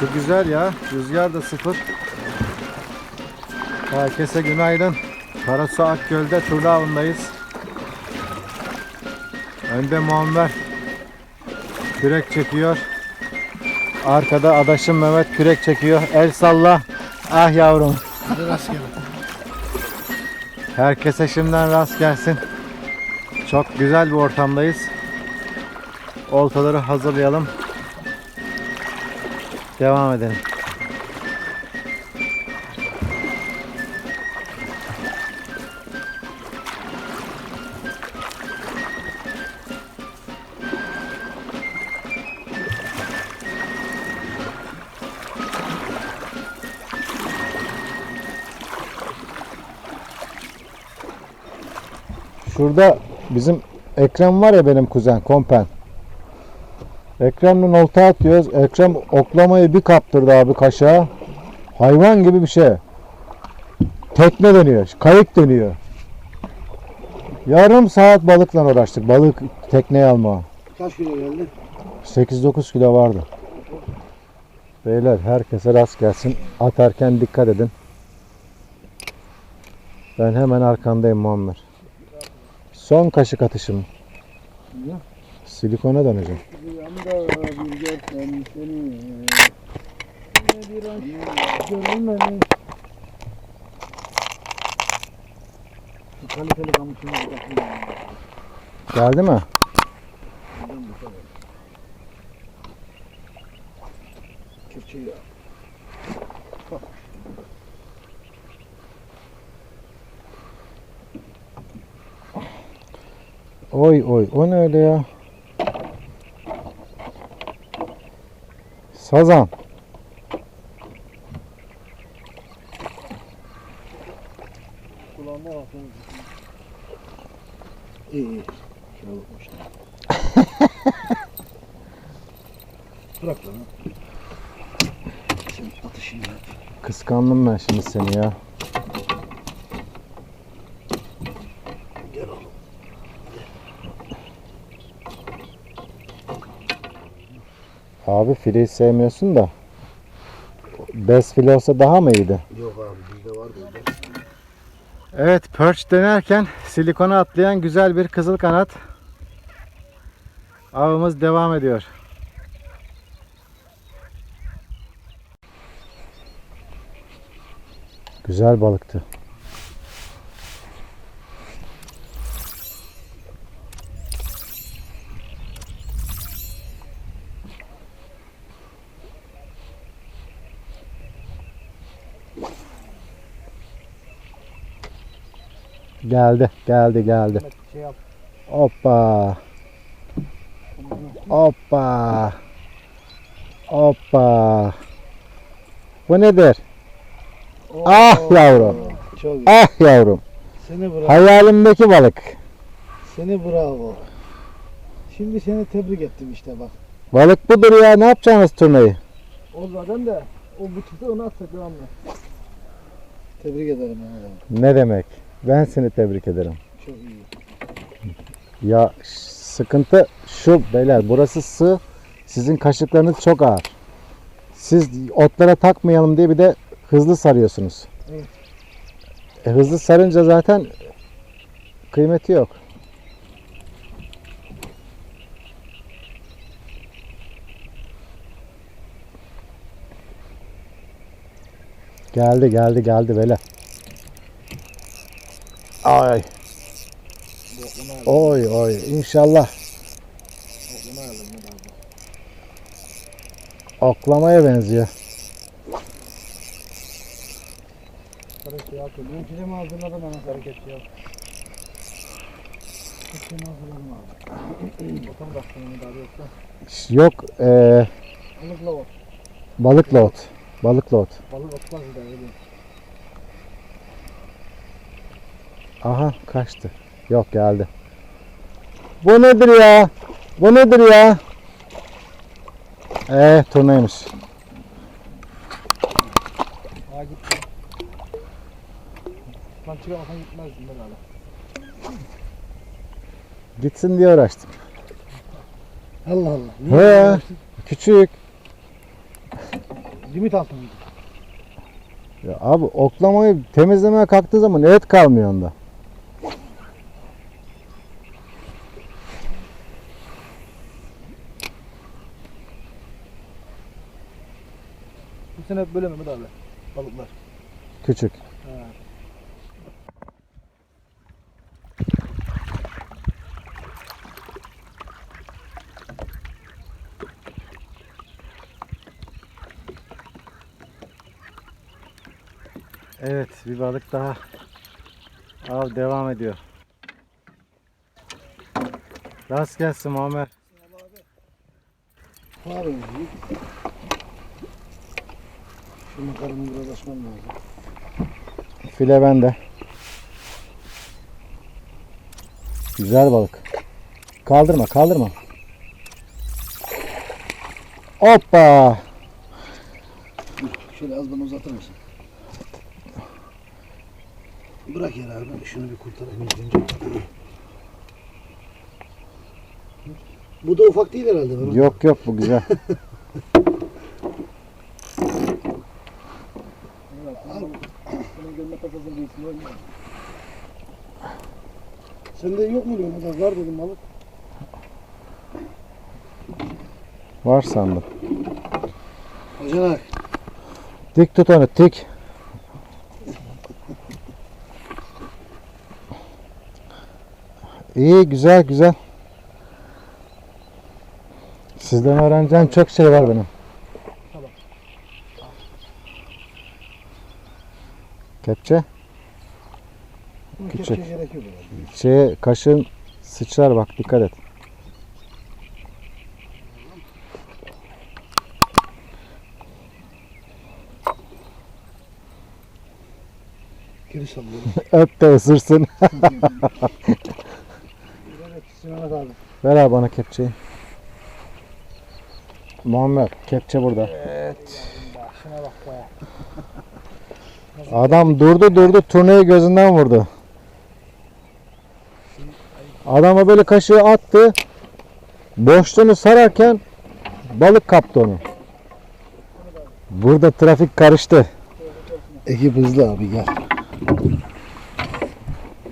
Su güzel ya. Rüzgar da sıfır. Herkese günaydın. Karasu Akgöl'de turla avındayız. Önde Muammer kürek çekiyor. Arkada adaşım Mehmet kürek çekiyor. El salla. Ah yavrum. Hadi rastgele. Herkese şimdiden rast gelsin. Çok güzel bir ortamdayız. Oltaları hazırlayalım. Devam edelim. Şurada bizim Ekrem var ya benim kuzen kompen. Ekrem'le olta atıyoruz. Ekrem oklamayı bir kaptırdı abi kaşığa. Hayvan gibi bir şey. Tekne dönüyor. Kayık dönüyor. Yarım saat balıkla uğraştık. Balık tekneye alma. Kaç kilo geldi? 8-9 kilo vardı. Beyler herkese rast gelsin. Atarken dikkat edin. Ben hemen arkandayım Muammer. Son kaşık atışım. Silikona döneceğim. Rüyamda bir görsem seni. Ne bir aşk görmeni. Şu kaliteli kamışını bir bakayım. Geldi mi? Kürçe ya. Oy oy o ne öyle ya? Sazan. Kulağıma bakın. İyi iyi. Şuna bakmışlar. Bırak lan. Sen atışını yap. Kıskandım ben şimdi seni ya. Abi fileyi sevmiyorsun da. Bez file olsa daha mı iyiydi? Yok abi bizde var burada. Evet perch denerken silikona atlayan güzel bir kızıl kanat. Avımız devam ediyor. Güzel balıktı. Geldi, geldi, geldi. Şey. Hoppa. Hoppa. Hoppa. Bu nedir? Ah yavrum. Çok iyi. Ah yavrum. Seni bravo. Hayalimdeki balık. Seni bravo. Şimdi seni tebrik ettim işte bak. Balık budur ya. Ne yapacaksınız turnayı? O zaten de o buçukta onu atsak devamlı. Tebrik ederim. Ne demek? Ben seni tebrik ederim. Çok iyi. Ya sıkıntı şu beyler. Burası sığ. Sizin kaşıklarınız çok ağır. Siz otlara takmayalım diye bir de hızlı sarıyorsunuz. Evet. E, hızlı sarınca zaten kıymeti yok. Geldi geldi geldi böyle. Ay oy oy inşallah oklamaya benziyor. Yok e, Balıkla ot. balıkla ot. Balıkla ot. Balık otmaz daha öyle. Aha kaçtı. Yok geldi. Bu nedir ya? Bu nedir ya? Ee turnaymış. Aa gitti. Lan çıkarmasan gitmezdim ben hala. Gitsin diye uğraştım. Allah Allah. He. Küçük. Limit altında. Ya abi oklamayı temizlemeye kalktığı zaman et kalmıyor onda. Hep böyle Mehmet abi. Balıklar. Küçük. Evet bir balık daha. Av devam ediyor. Rast gelsin Muammer. Var Şu makarını biraz açmam lazım. File bende. Güzel balık. Kaldırma kaldırma. Hoppa. Şöyle az bana uzatır mısın? Bırak yer abi. Şunu bir kurtarayım. Bu da ufak değil herhalde. Yok yok bu güzel. Sende yok mu Mehmet abi? Var dedim balık. Var sandım. Bacanak. Dik tut onu dik. İyi güzel güzel. Sizden öğreneceğim çok şey var benim. Tamam. Kepçe. Gerek yok herhalde. Şeye kaşın sıçrar bak dikkat et. Geri sallıyorum. Öp de ısırsın. evet Mehmet abi. Ver abi bana kepçeyi. Muammer kepçe burada. Evet. Bak şuna bak be. Adam durdu durdu turnayı gözünden vurdu. Adama böyle kaşığı attı. Boşluğunu sararken balık kaptı onu. Burada trafik karıştı. Ekip hızlı abi gel.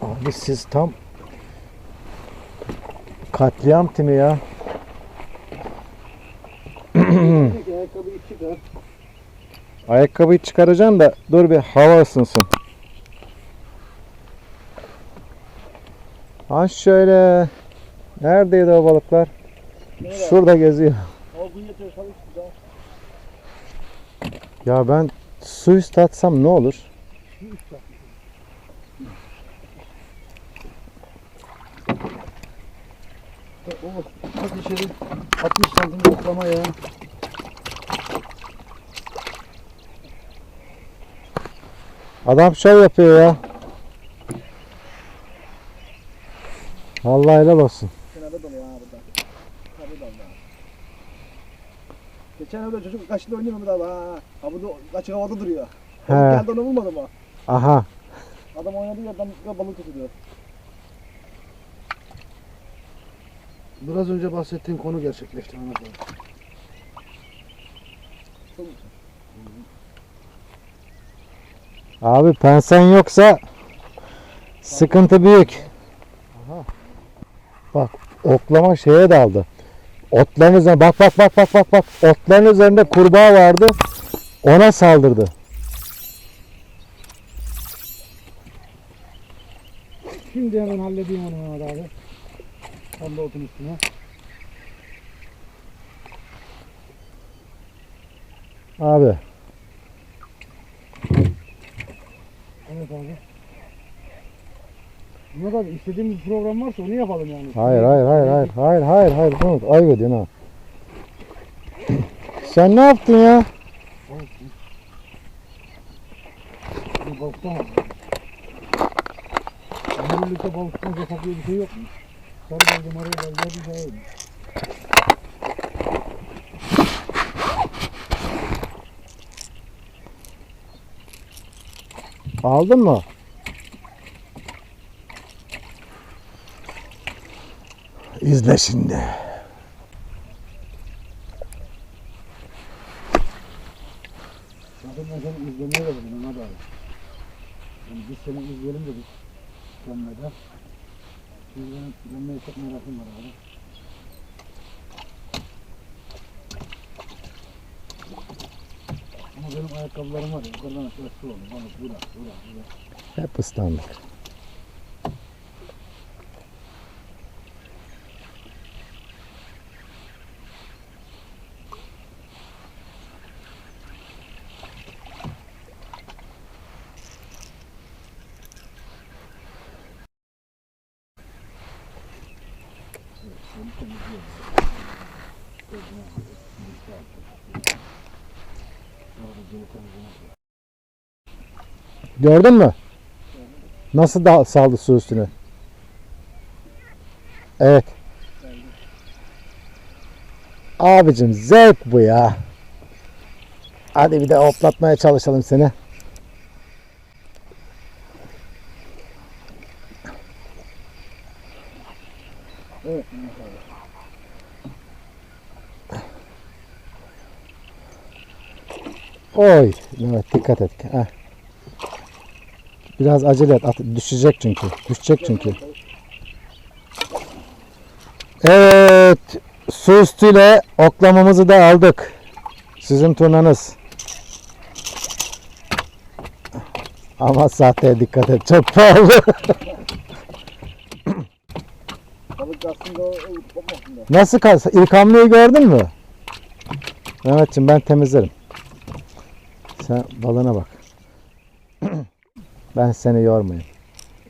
Abi siz tam katliam timi ya. Ayakkabıyı çıkaracaksın da dur bir hava ısınsın. Ha şöyle. Neredeydi o balıklar? Şurada geziyor. Ya ben su üstü atsam ne olur? Bak içeri 60 santim yoklama ya. Adam şov yapıyor ya. Allah helal olsun. Kenarda dolu ya burada. Tabii dolu. Geçen öyle çocuk kaçtı oynuyor Mehmet abi ha. Ha bu da açık havada duruyor. He. Geldi onu vurmadı mı? Aha. Adam oynadı ya adam balık tutuyor. Biraz önce bahsettiğin konu gerçekleşti Mehmet abi. Abi pensen yoksa sıkıntı büyük. Bak oklama şeye daldı. Otların üzerine bak bak bak bak bak bak. Otların üzerinde kurbağa vardı. Ona saldırdı. Şimdi hemen halledeyim onu Mehmet abi. Tam da otun üstüne. Abi Evet abi. Abi istediğimiz bir program varsa onu yapalım yani. hayır hayır hayır hayır hayır hayır hayır Umut ayıp ediyorsun ha. Sen ne yaptın ya? Balıktan. Ömürlükte balıktan yasak diye bir şey yok mu? Sarı baldı, marı baldı, bir şey yok. Aldın mı? İzle şimdi. Zaten ben seni izlemeye de bugün ona dair. Yani biz seni izleyelim dedik. Dönmede. Şimdi ben dönmeye çok merakım var abi. Ama benim ayakkabılarım var ya. Yukarıdan aşağı su oldu. Bana bura, bura, bura. Hep ıslandık. Gördün mü? Nasıl da saldı su üstüne? Evet. Abicim zevk bu ya. Hadi bir de hoplatmaya çalışalım seni. Oy. Evet dikkat et. Heh. Biraz acele et. At- düşecek çünkü. Düşecek çünkü. Evet. Su üstüyle oklamamızı da aldık. Sizin turnanız. Ama sahteye dikkat et. Çok pahalı. Nasıl kalsa? İlk gördün mü? Mehmetciğim ben temizlerim. Sen balına bak. ben seni yormayayım.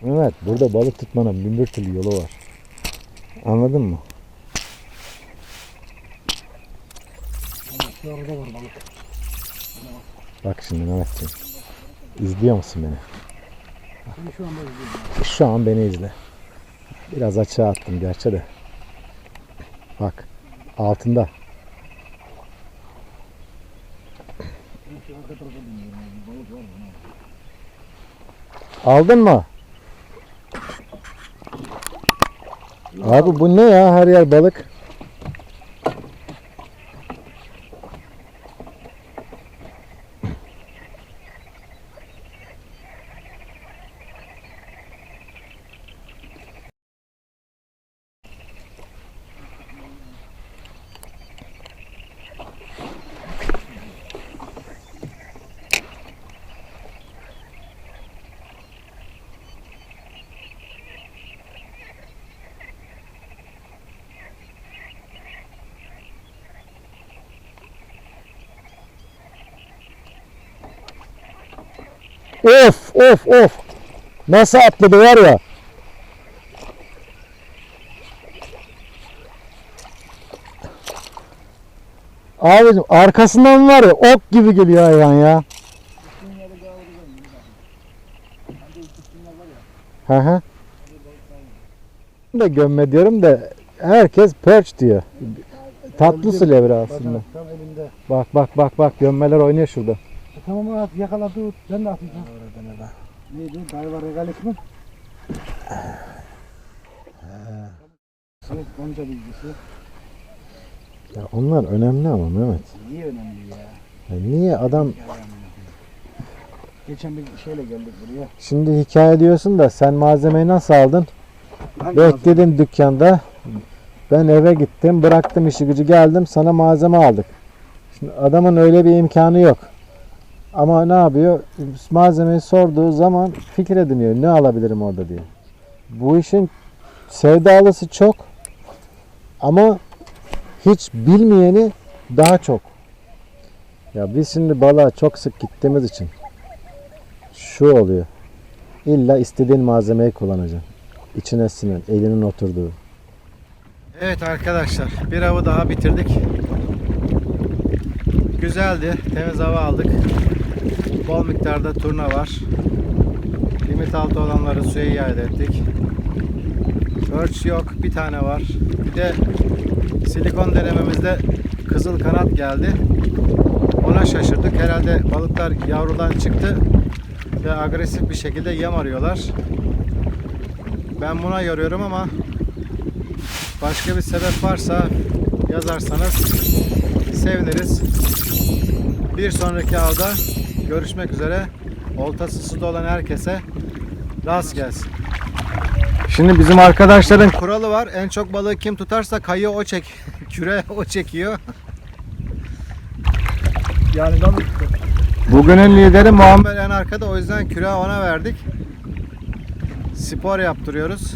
Evet burada balık tutmanın bin bir türlü yolu var. Anladın mı? Arada var balık. Bak şimdi Mehmetciğim. İzliyor musun beni? Şu anda. Şu an beni izle. Biraz açığa attım gerçi de. Bak altında. Şu dönüyorum. abi. Balık var mı? Aldın mı? Abi bu ne ya her yer balık. Of of of. Nasıl atladı var ya. Abicim arkasından var ya ok gibi geliyor hayvan ya. Hı hı. De gömme diyorum da herkes perch diyor. Tatlı su aslında. Bak bak bak bak gömmeler oynuyor şurada. E, tamam at yakala tut. Ben de atayım. Neydi? Dayva regalis mi? Evet, Gonca bilgisi. Ya onlar önemli ama Mehmet. Niye önemli ya? Ya niye adam Geçen bir şeyle geldik buraya. şimdi hikaye diyorsun da sen malzemeyi nasıl aldın? Hangi Bekledin dükkanda. Ben eve gittim, bıraktım işi gücü geldim sana malzeme aldık. Şimdi adamın öyle bir imkanı yok. Ama ne yapıyor? Malzemeyi sorduğu zaman fikir ediniyor. Ne alabilirim orada diye. Bu işin sevdalısı çok. Ama hiç bilmeyeni daha çok. Ya biz şimdi balığa çok sık gittiğimiz için şu oluyor. İlla istediğin malzemeyi kullanacaksın. İçine sinen, elinin oturduğu. Evet arkadaşlar, bir avı daha bitirdik. Güzeldi, temiz hava aldık. Bol miktarda turna var. Limit altı olanları suya iade ettik. Perch yok, bir tane var. Bir de silikon denememizde kızıl kanat geldi. Ona şaşırdık. Herhalde balıklar yavrudan çıktı ve agresif bir şekilde yem arıyorlar. Ben buna yoruyorum ama başka bir sebep varsa yazarsanız seviniriz. Bir sonraki avda görüşmek üzere. Oltası suda olan herkese Rast gelsin. Şimdi bizim arkadaşların kuralı var. En çok balığı kim tutarsa kayı o çek. Küre o çekiyor. Yani ben. Bugünün lideri Muammer en arkada o yüzden küre ona verdik. Spor yaptırıyoruz.